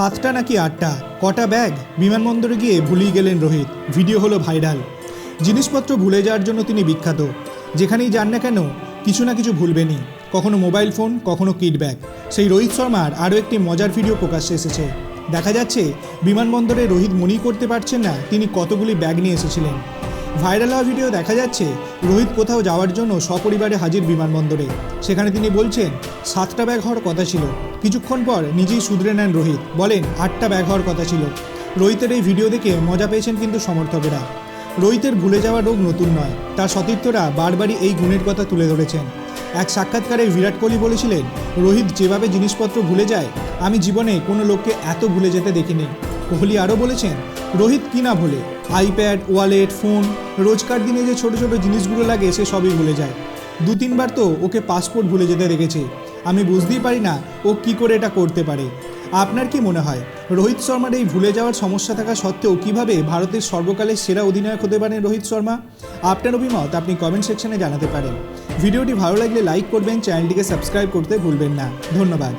সাতটা নাকি আটটা, কটা ব্যাগ? বিমানবন্দরে গিয়ে ভুলিয়ে গেলেন রোহিত। ভিডিও হলো ভাইরাল। জিনিসপত্র ভুলে যাওয়ার জন্য তিনি বিখ্যাত। যেখানেই যান না কেন, কিছু না কিছু ভুলবেনই। কখনো মোবাইল ফোন, কখনো কিট ব্যাগ। সেই রোহিত শর্মার আরও একটি মজার ভিডিও প্রকাশ্যে এসেছে। দেখা যাচ্ছে, বিমানবন্দরে রোহিত মনেই করতে পারছেন না তিনি কতগুলি ব্যাগ নিয়ে এসেছিলেন। ভাইরাল হওয়া ভিডিও দেখা যাচ্ছে রোহিত কোথাও যাওয়ার জন্য সপরিবারে হাজির বিমানবন্দরে। সেখানে তিনি বলছেন, সাতটা ব্যাগ হওয়ার কথা ছিল। কিছুক্ষণ পর নিজেই শুধরে নেন রোহিত। বলেন, আটটা ব্যাগ হওয়ার কথা ছিল। রোহিতের এই ভিডিও দেখে মজা পেয়েছেন কিন্তু সমর্থকেরা। রোহিতের ভুলে যাওয়া রোগ নতুন নয়। তার সতীর্থরা বারবারই এই গুণের কথা তুলে ধরেছেন। এক সাক্ষাৎকারে বিরাট কোহলি বলেছিলেন, রোহিত যেভাবে জিনিসপত্র ভুলে যায়, আমি জীবনে কোনো লোককে এত ভুলে যেতে দেখিনি। কোহলি আরও বলেছেন, রোহিত কি না ভুলে আইপ্যাড ওয়ালেট ফোন রোজকার দিনে যে ছোট ছোট জিনিসগুলো লাগে সে সবই ভুলে যায়। দু তিনবার তো ওকে পাসপোর্ট ভুলে যেতে দেখেছে। আমি বুঝতেই পারি না ও কি করে এটা করতে পারে। আপনার কি মনে হয়, রোহিত শর্মার এই ভুলে যাওয়ার সমস্যা থাকা সত্ত্বেও কীভাবে ভারতের সর্বকালের সেরা অধিনায়ক হতে পারেন রোহিত শর্মা? আপনার অভিমত আপনি কমেন্ট সেকশনে জানাতে পারেন। ভিডিওটি ভালো লাগলে লাইক করবেন চ্যানেলটিকে সাবস্ক্রাইব করতে ভুলবেন না। ধন্যবাদ।